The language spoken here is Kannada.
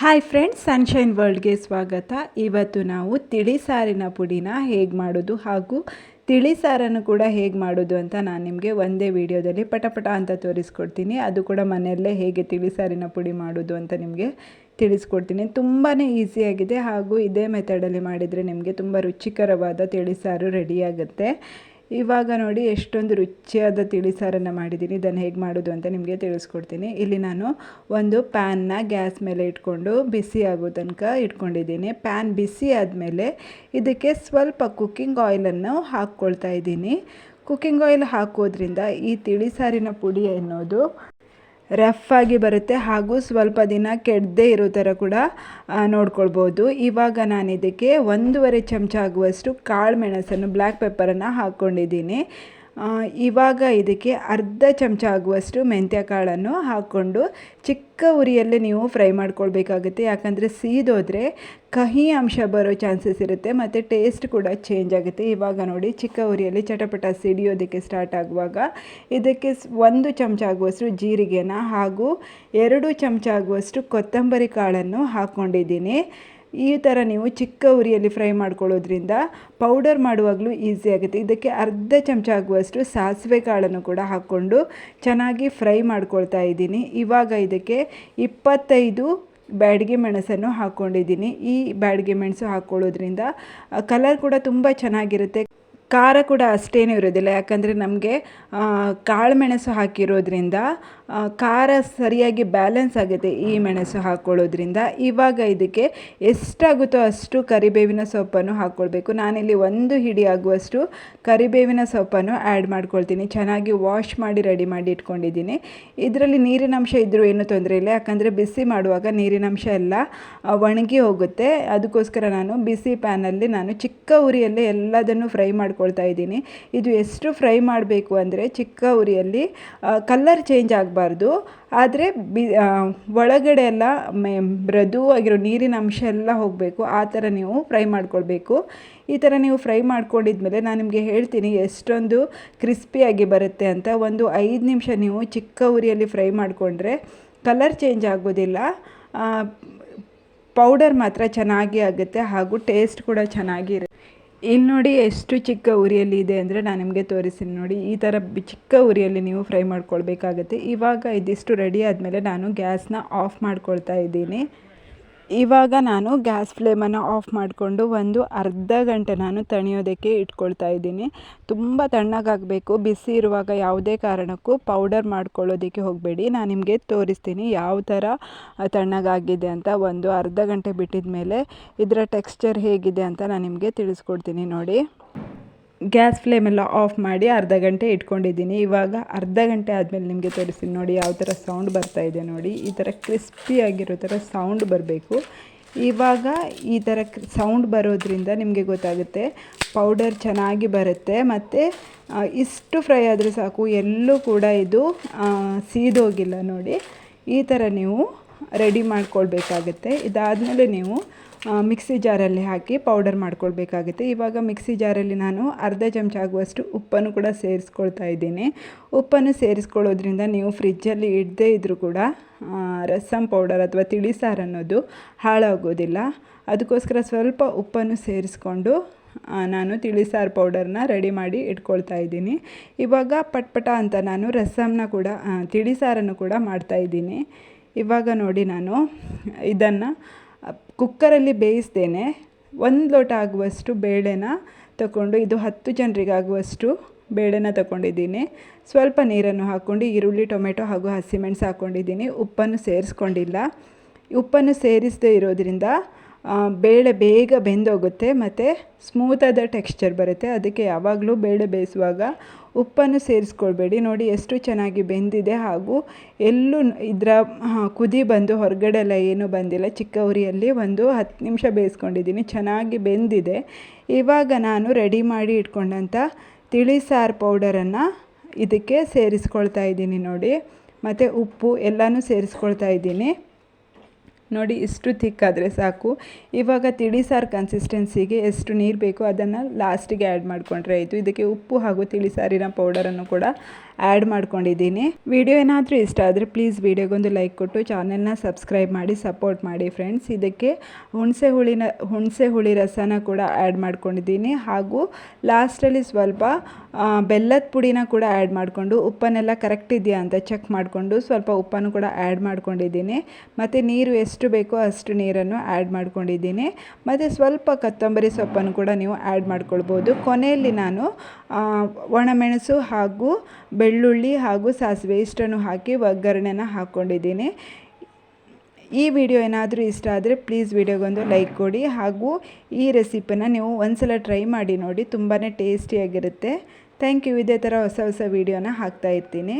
ಹಾಯ್ ಫ್ರೆಂಡ್ಸ್ ಸನ್ಶೈನ್ ವರ್ಲ್ಡ್ಗೆ ಸ್ವಾಗತ. ಇವತ್ತು ನಾವು ತಿಳಿ ಸಾರಿನ ಪುಡಿನ ಹೇಗೆ ಮಾಡೋದು ಹಾಗೂ ತಿಳಿ ಸಾರನ್ನು ಕೂಡ ಹೇಗೆ ಮಾಡೋದು ಅಂತ ನಾನು ನಿಮಗೆ ಒಂದೇ ವಿಡಿಯೋದಲ್ಲಿ ಪಟಪಟ ಅಂತ ತೋರಿಸ್ಕೊಡ್ತೀನಿ. ಅದು ಕೂಡ ಮನೆಯಲ್ಲೇ ಹೇಗೆ ತಿಳಿ ಸಾರಿನ ಪುಡಿ ಮಾಡೋದು ಅಂತ ನಿಮಗೆ ತಿಳಿಸ್ಕೊಡ್ತೀನಿ. ತುಂಬಾ ಈಸಿಯಾಗಿದೆ ಹಾಗೂ ಇದೇ ಮೆಥಡಲ್ಲಿ ಮಾಡಿದರೆ ನಿಮಗೆ ತುಂಬ ರುಚಿಕರವಾದ ತಿಳಿ ಸಾರು ರೆಡಿಯಾಗುತ್ತೆ ಇವಾಗ ನೋಡಿ ಎಷ್ಟೊಂದು ರುಚಿಯಾದ ತಿಳಿಸಾರನ್ನು ಮಾಡಿದ್ದೀನಿ. ಇದನ್ನು ಹೇಗೆ ಮಾಡೋದು ಅಂತ ನಿಮಗೆ ತಿಳಿಸ್ಕೊಡ್ತೀನಿ. ಇಲ್ಲಿ ನಾನು ಒಂದು ಪ್ಯಾನ್ನ ಗ್ಯಾಸ್ ಮೇಲೆ ಇಟ್ಕೊಂಡು ಬಿಸಿ ಆಗೋ ತನಕ ಇಟ್ಕೊಂಡಿದ್ದೀನಿ. ಪ್ಯಾನ್ ಬಿಸಿ ಆದಮೇಲೆ ಇದಕ್ಕೆ ಸ್ವಲ್ಪ ಕುಕ್ಕಿಂಗ್ ಆಯಿಲನ್ನು ಹಾಕ್ಕೊಳ್ತಾ ಇದ್ದೀನಿ. ಕುಕ್ಕಿಂಗ್ ಆಯಿಲ್ ಹಾಕೋದ್ರಿಂದ ಈ ತಿಳಿಸಾರಿನ ಪುಡಿ ಅನ್ನೋದು ರಫ್ ಆಗಿ ಬರುತ್ತೆ ಹಾಗೂ ಸ್ವಲ್ಪ ದಿನ ಕೆಡದೇ ಇರೋ ಥರ ಕೂಡ ನೋಡ್ಕೊಳ್ಬೋದು. ಇವಾಗ ನಾನು ಇದಕ್ಕೆ ಒಂದೂವರೆ ಚಮಚ ಆಗುವಷ್ಟು ಕಾಳು ಮೆಣಸನ್ನು, ಬ್ಲ್ಯಾಕ್ ಪೆಪ್ಪರನ್ನು ಹಾಕ್ಕೊಂಡಿದ್ದೀನಿ. ಇವಾಗ ಇದಕ್ಕೆ ಅರ್ಧ ಚಮಚ ಆಗುವಷ್ಟು ಮೆಂತ್ಯ ಕಾಳನ್ನು ಹಾಕ್ಕೊಂಡು ಚಿಕ್ಕ ಉರಿಯಲ್ಲೇ ನೀವು ಫ್ರೈ ಮಾಡ್ಕೊಳ್ಬೇಕಾಗುತ್ತೆ. ಯಾಕಂದರೆ ಸೀದೋದ್ರೆ ಕಹಿ ಅಂಶ ಬರೋ ಚಾನ್ಸಸ್ ಇರುತ್ತೆ ಮತ್ತು ಟೇಸ್ಟ್ ಕೂಡ ಚೇಂಜ್ ಆಗುತ್ತೆ. ಇವಾಗ ನೋಡಿ ಚಿಕ್ಕ ಉರಿಯಲ್ಲಿ ಚಟಪಟ ಸಿಡಿಯೋದಕ್ಕೆ ಸ್ಟಾರ್ಟ್ ಆಗುವಾಗ ಇದಕ್ಕೆ ಒಂದು ಚಮಚ ಆಗುವಷ್ಟು ಜೀರಿಗೆನ ಹಾಗೂ ಎರಡು ಚಮಚ ಆಗುವಷ್ಟು ಕೊತ್ತಂಬರಿ ಕಾಳನ್ನು ಹಾಕ್ಕೊಂಡಿದ್ದೀನಿ ಈ ಥರ ನೀವು ಚಿಕ್ಕ ಉರಿಯಲ್ಲಿ ಫ್ರೈ ಮಾಡ್ಕೊಳ್ಳೋದ್ರಿಂದ ಪೌಡರ್ ಮಾಡುವಾಗಲೂ ಈಸಿ ಆಗುತ್ತೆ. ಇದಕ್ಕೆ ಅರ್ಧ ಚಮಚ ಆಗುವಷ್ಟು ಸಾಸಿವೆ ಕಾಳನ್ನು ಕೂಡ ಹಾಕ್ಕೊಂಡು ಚೆನ್ನಾಗಿ ಫ್ರೈ ಮಾಡ್ಕೊಳ್ತಾ ಇದ್ದೀನಿ. ಇವಾಗ ಇದಕ್ಕೆ ಇಪ್ಪತ್ತೈದು ಬ್ಯಾಡಿಗೆ ಮೆಣಸನ್ನು ಹಾಕ್ಕೊಂಡಿದ್ದೀನಿ. ಈ ಬ್ಯಾಡಿಗೆ ಮೆಣಸು ಹಾಕ್ಕೊಳ್ಳೋದ್ರಿಂದ ಕಲರ್ ಕೂಡ ತುಂಬ ಚೆನ್ನಾಗಿರುತ್ತೆ. ಖಾರ ಕೂಡ ಅಷ್ಟೇನೂ ಇರೋದಿಲ್ಲ. ಯಾಕಂದರೆ ನಮಗೆ ಕಾಳು ಮೆಣಸು ಹಾಕಿರೋದ್ರಿಂದ ಖಾರ ಸರಿಯಾಗಿ ಬ್ಯಾಲೆನ್ಸ್ ಆಗುತ್ತೆ ಈ ಮೆಣಸು ಹಾಕ್ಕೊಳ್ಳೋದ್ರಿಂದ ಇವಾಗ ಇದಕ್ಕೆ ಎಷ್ಟಾಗುತ್ತೋ ಅಷ್ಟು ಕರಿಬೇವಿನ ಸೊಪ್ಪನ್ನು ಹಾಕ್ಕೊಳ್ಬೇಕು ನಾನಿಲ್ಲಿ ಒಂದು ಹಿಡಿ ಆಗುವಷ್ಟು ಕರಿಬೇವಿನ ಸೊಪ್ಪನ್ನು ಆ್ಯಡ್ ಮಾಡ್ಕೊಳ್ತೀನಿ. ಚೆನ್ನಾಗಿ ವಾಶ್ ಮಾಡಿ ರೆಡಿ ಮಾಡಿ ಇಟ್ಕೊಂಡಿದ್ದೀನಿ. ಇದರಲ್ಲಿ ನೀರಿನಂಶ ಇದ್ದರೂ ಏನೂ ತೊಂದರೆ ಇಲ್ಲ. ಯಾಕಂದರೆ ಬಿಸಿ ಮಾಡುವಾಗ ನೀರಿನಂಶ ಎಲ್ಲ ಒಣಗಿ ಹೋಗುತ್ತೆ. ಅದಕ್ಕೋಸ್ಕರ ನಾನು ಬಿಸಿ ಪ್ಯಾನಲ್ಲಿ ನಾನು ಚಿಕ್ಕ ಉರಿಯಲ್ಲೇ ಎಲ್ಲದನ್ನು ಫ್ರೈ ಮಾಡ್ಕೊಳ್ತಾ ಇದ್ದೀನಿ. ಇದು ಎಷ್ಟು ಫ್ರೈ ಮಾಡಬೇಕು ಅಂದರೆ ಚಿಕ್ಕ ಉರಿಯಲ್ಲಿ ಕಲ್ಲರ್ ಚೇಂಜ್ ಆಗಬಾರ್ದು ಆದರೆ ಬಿ ಒಳಗಡೆ ಎಲ್ಲ ಮೆ ಮೃದುವಾಗಿರೋ ನೀರಿನ ಅಂಶ ಎಲ್ಲ ಹೋಗಬೇಕು. ಆ ಥರ ನೀವು ಫ್ರೈ ಮಾಡ್ಕೊಳ್ಬೇಕು. ಈ ಥರ ನೀವು ಫ್ರೈ ಮಾಡ್ಕೊಂಡಿದ್ಮೇಲೆ ನಾನು ನಿಮಗೆ ಹೇಳ್ತೀನಿ ಎಷ್ಟೊಂದು ಕ್ರಿಸ್ಪಿಯಾಗಿ ಬರುತ್ತೆ ಅಂತ. ಒಂದು ಐದು ನಿಮಿಷ ನೀವು ಚಿಕ್ಕ ಉರಿಯಲ್ಲಿ ಫ್ರೈ ಮಾಡಿಕೊಂಡ್ರೆ ಕಲರ್ ಚೇಂಜ್ ಆಗೋದಿಲ್ಲ. ಪೌಡರ್ ಮಾತ್ರ ಚೆನ್ನಾಗಿ ಆಗುತ್ತೆ ಹಾಗೂ ಟೇಸ್ಟ್ ಕೂಡ ಚೆನ್ನಾಗಿರುತ್ತೆ ಇಲ್ಲಿ ನೋಡಿ ಎಷ್ಟು ಚಿಕ್ಕ ಉರಿಯಲ್ಲಿ ಇದೆ ಅಂದರೆ ನಾನು ನಿಮಗೆ ತೋರಿಸ್ತೀನಿ ನೋಡಿ. ಈ ಥರ ಚಿಕ್ಕ ಉರಿಯಲ್ಲಿ ನೀವು ಫ್ರೈ ಮಾಡ್ಕೊಳ್ಬೇಕಾಗತ್ತೆ. ಇವಾಗ ಇದಿಷ್ಟು ರೆಡಿ ಆದಮೇಲೆ ನಾನು ಗ್ಯಾಸ್ನ ಆಫ್ ಮಾಡ್ಕೊಳ್ತಾ ಇದ್ದೀನಿ. ಇವಾಗ ನಾನು ಗ್ಯಾಸ್ ಫ್ಲೇಮನ್ನು ಆಫ್ ಮಾಡಿಕೊಂಡು ಒಂದು ಅರ್ಧ ಗಂಟೆ ನಾನು ತಣಿಯೋದಕ್ಕೆ ಇಟ್ಕೊಳ್ತಾ ಇದ್ದೀನಿ. ತುಂಬ ತಣ್ಣಗಾಗಬೇಕು. ಬಿಸಿ ಇರುವಾಗ ಯಾವುದೇ ಕಾರಣಕ್ಕೂ ಪೌಡರ್ ಮಾಡ್ಕೊಳ್ಳೋದಕ್ಕೆ ಹೋಗಬೇಡಿ. ನಾನು ನಿಮಗೆ ತೋರಿಸ್ತೀನಿ ಯಾವ ಥರ ತಣ್ಣಗಾಗಿದೆ ಅಂತ. ಒಂದು ಅರ್ಧ ಗಂಟೆ ಬಿಟ್ಟಿದ ಮೇಲೆ ಇದರ ಟೆಕ್ಸ್ಚರ್ ಹೇಗಿದೆ ಅಂತ ನಾನು ನಿಮಗೆ ತಿಳಿಸ್ಕೊಡ್ತೀನಿ ನೋಡಿ. ಗ್ಯಾಸ್ ಫ್ಲೇಮೆಲ್ಲ ಆಫ್ ಮಾಡಿ ಅರ್ಧ ಗಂಟೆ ಇಟ್ಕೊಂಡಿದ್ದೀನಿ. ಇವಾಗ ಅರ್ಧ ಗಂಟೆ ಆದಮೇಲೆ ನಿಮಗೆ ತೋರಿಸ್ತೀನಿ ನೋಡಿ ಯಾವ ಥರ ಸೌಂಡ್ ಬರ್ತಾ ಇದೆ ನೋಡಿ. ಈ ಥರ ಕ್ರಿಸ್ಪಿಯಾಗಿರೋ ಥರ ಸೌಂಡ್ ಬರಬೇಕು. ಇವಾಗ ಈ ಥರ ಸೌಂಡ್ ಬರೋದ್ರಿಂದ ನಿಮಗೆ ಗೊತ್ತಾಗುತ್ತೆ ಪೌಡರ್ ಚೆನ್ನಾಗಿ ಬರುತ್ತೆ ಮತ್ತು ಇಷ್ಟು ಫ್ರೈ ಆದರೆ ಸಾಕು. ಎಲ್ಲೂ ಕೂಡ ಇದು ಸೀದೋಗಿಲ್ಲ ನೋಡಿ. ಈ ಥರ ನೀವು ರೆಡಿ ಮಾಡ್ಕೊಳ್ಬೇಕಾಗತ್ತೆ. ಇದಾದಮೇಲೆ ನೀವು ಮಿಕ್ಸಿ ಜಾರಲ್ಲಿ ಹಾಕಿ ಪೌಡರ್ ಮಾಡ್ಕೊಳ್ಬೇಕಾಗುತ್ತೆ. ಇವಾಗ ಮಿಕ್ಸಿ ಜಾರಲ್ಲಿ ನಾನು ಅರ್ಧ ಚಮಚ ಆಗುವಷ್ಟು ಉಪ್ಪನ್ನು ಕೂಡ ಸೇರಿಸ್ಕೊಳ್ತಾ ಇದ್ದೀನಿ. ಉಪ್ಪನ್ನು ಸೇರಿಸ್ಕೊಳ್ಳೋದ್ರಿಂದ ನೀವು ಫ್ರಿಜ್ಜಲ್ಲಿ ಇಡದೇ ಇದ್ದರೂ ಕೂಡ ರಸಂ ಪೌಡರ್ ಅಥವಾ ತಿಳಿ ಸಾರು ಅನ್ನೋದು ಹಾಳಾಗೋದಿಲ್ಲ. ಅದಕ್ಕೋಸ್ಕರ ಸ್ವಲ್ಪ ಉಪ್ಪನ್ನು ಸೇರಿಸ್ಕೊಂಡು ನಾನು ತಿಳಿಸಾರು ಪೌಡರ್ನ ರೆಡಿ ಮಾಡಿ ಇಟ್ಕೊಳ್ತಾ ಇದ್ದೀನಿ. ಇವಾಗ ಪಟ್ಪಟ ಅಂತ ನಾನು ರಸಮ್ನ ಕೂಡ ತಿಳಿಸಾರನ್ನು ಕೂಡ ಮಾಡ್ತಾಯಿದ್ದೀನಿ ಇವಾಗ ನೋಡಿ ನಾನು ಇದನ್ನು ಕುಕ್ಕರಲ್ಲಿ ಬೇಯಿಸ್ತೇನೆ. ಒಂದು ಲೋಟ ಆಗುವಷ್ಟು ಬೇಳೆನ ತಗೊಂಡು ಇದು ಹತ್ತು ಜನರಿಗಾಗುವಷ್ಟು ಬೇಳೆನ ತಗೊಂಡಿದ್ದೀನಿ ಸ್ವಲ್ಪ ನೀರನ್ನು ಹಾಕ್ಕೊಂಡು ಈರುಳ್ಳಿ, ಟೊಮೆಟೊ ಹಾಗೂ ಹಸಿಮೆಣಸು ಹಾಕ್ಕೊಂಡಿದ್ದೀನಿ ಉಪ್ಪನ್ನು ಸೇರಿಸ್ಕೊಂಡಿಲ್ಲ. ಉಪ್ಪನ್ನು ಸೇರಿಸದೇ ಇರೋದ್ರಿಂದ ಬೇಳೆ ಬೇಗ ಬೆಂದೋಗುತ್ತೆ ಮತ್ತು ಸ್ಮೂತಾದ ಟೆಕ್ಸ್ಚರ್ ಬರುತ್ತೆ. ಅದಕ್ಕೆ ಯಾವಾಗಲೂ ಬೇಳೆ ಬೇಯಿಸುವಾಗ ಉಪ್ಪನ್ನು ಸೇರಿಸ್ಕೊಳ್ಬೇಡಿ. ನೋಡಿ ಎಷ್ಟು ಚೆನ್ನಾಗಿ ಬೆಂದಿದೆ ಹಾಗೂ ಎಲ್ಲೂ ಇದರ ಕುದಿ ಬಂದು ಹೊರಗಡೆ ಎಲ್ಲ ಏನೂ ಬಂದಿಲ್ಲ. ಚಿಕ್ಕ ಉರಿಯಲ್ಲಿ ಒಂದು ಹತ್ತು ನಿಮಿಷ ಬೇಯಿಸ್ಕೊಂಡಿದ್ದೀನಿ. ಚೆನ್ನಾಗಿ ಬೆಂದಿದೆ. ಇವಾಗ ನಾನು ರೆಡಿ ಮಾಡಿ ಇಟ್ಕೊಂಡಂಥ ತಿಳಿ ಸಾರು ಪೌಡರನ್ನು ಇದಕ್ಕೆ ಸೇರಿಸ್ಕೊಳ್ತಾ ಇದ್ದೀನಿ ನೋಡಿ. ಮತ್ತು ಉಪ್ಪು ಎಲ್ಲನೂ ಸೇರಿಸ್ಕೊಳ್ತಾ ಇದ್ದೀನಿ. ನೋಡಿ ಇಷ್ಟು ತಿಕ್ಕಾದರೆ ಸಾಕು. ಇವಾಗ ತಿಳಿ ಸಾರು ಕನ್ಸಿಸ್ಟೆನ್ಸಿಗೆ ಎಷ್ಟು ನೀರು ಬೇಕೋ, ಅದನ್ನು ಲಾಸ್ಟಿಗೆ ಆ್ಯಡ್ ಮಾಡಿಕೊಂಡ್ರೆ ಆಯಿತು. ಇದಕ್ಕೆ ಉಪ್ಪು ಹಾಗೂ ತಿಳಿ ಸಾರಿನ ಪೌಡರನ್ನು ಕೂಡ ಆ್ಯಡ್ ಮಾಡ್ಕೊಂಡಿದ್ದೀನಿ. ವಿಡಿಯೋ ಏನಾದರೂ ಇಷ್ಟ ಆದರೆ ಪ್ಲೀಸ್ ವಿಡಿಯೋಗೊಂದು ಲೈಕ್ ಕೊಟ್ಟು ಚಾನೆಲ್ನ ಸಬ್ಸ್ಕ್ರೈಬ್ ಮಾಡಿ, ಸಪೋರ್ಟ್ ಮಾಡಿ ಫ್ರೆಂಡ್ಸ್. ಇದಕ್ಕೆ ಹುಣಸೆ ಹುಳಿನ, ಹುಣಸೆ ಹುಳಿ ರಸನ ಕೂಡ ಆ್ಯಡ್ ಮಾಡ್ಕೊಂಡಿದ್ದೀನಿ. ಹಾಗೂ ಲಾಸ್ಟಲ್ಲಿ ಸ್ವಲ್ಪ ಬೆಲ್ಲದ ಪುಡಿನ ಕೂಡ ಆ್ಯಡ್ ಮಾಡಿಕೊಂಡು ಉಪ್ಪನ್ನೆಲ್ಲ ಕರೆಕ್ಟ್ ಇದೆಯಾ ಅಂತ ಚೆಕ್ ಮಾಡಿಕೊಂಡು ಸ್ವಲ್ಪ ಉಪ್ಪನ್ನು ಕೂಡ ಆ್ಯಡ್ ಮಾಡ್ಕೊಂಡಿದ್ದೀನಿ. ಮತ್ತು ನೀರು ಎಷ್ಟು ಬೇಕೋ ಅಷ್ಟು ನೀರನ್ನು ಆ್ಯಡ್ ಮಾಡ್ಕೊಂಡಿದ್ದೀನಿ. ಮತ್ತು ಸ್ವಲ್ಪ ಕೊತ್ತಂಬರಿ ಸೊಪ್ಪನ್ನು ಕೂಡ ನೀವು ಆ್ಯಡ್ ಮಾಡ್ಕೊಳ್ಬೋದು. ಕೊನೆಯಲ್ಲಿ ನಾನು ಒಣಮೆಣಸು ಹಾಗೂ ಬೆಳ್ಳುಳ್ಳಿ ಹಾಗೂ ಸಾಸಿವೆ ಇಷ್ಟನ್ನು ಹಾಕಿ ಒಗ್ಗರಣೆನ ಹಾಕ್ಕೊಂಡಿದ್ದೀನಿ ಈ ವಿಡಿಯೋ ಏನಾದರೂ ಇಷ್ಟ ಆದರೆ ಪ್ಲೀಸ್ ವಿಡಿಯೋಗೊಂದು ಲೈಕ್ ಕೊಡಿ ಹಾಗೂ ಈ ರೆಸಿಪಿನ ನೀವು ಒಂದ್ಸಲ ಟ್ರೈ ಮಾಡಿ ನೋಡಿ ತುಂಬಾ ಟೇಸ್ಟಿಯಾಗಿರುತ್ತೆ. Thank you. ಇದೇ ಥರ ಹೊಸ ಹೊಸ ವೀಡಿಯೋನ ಹಾಕ್ತಾ ಇರ್ತೀನಿ.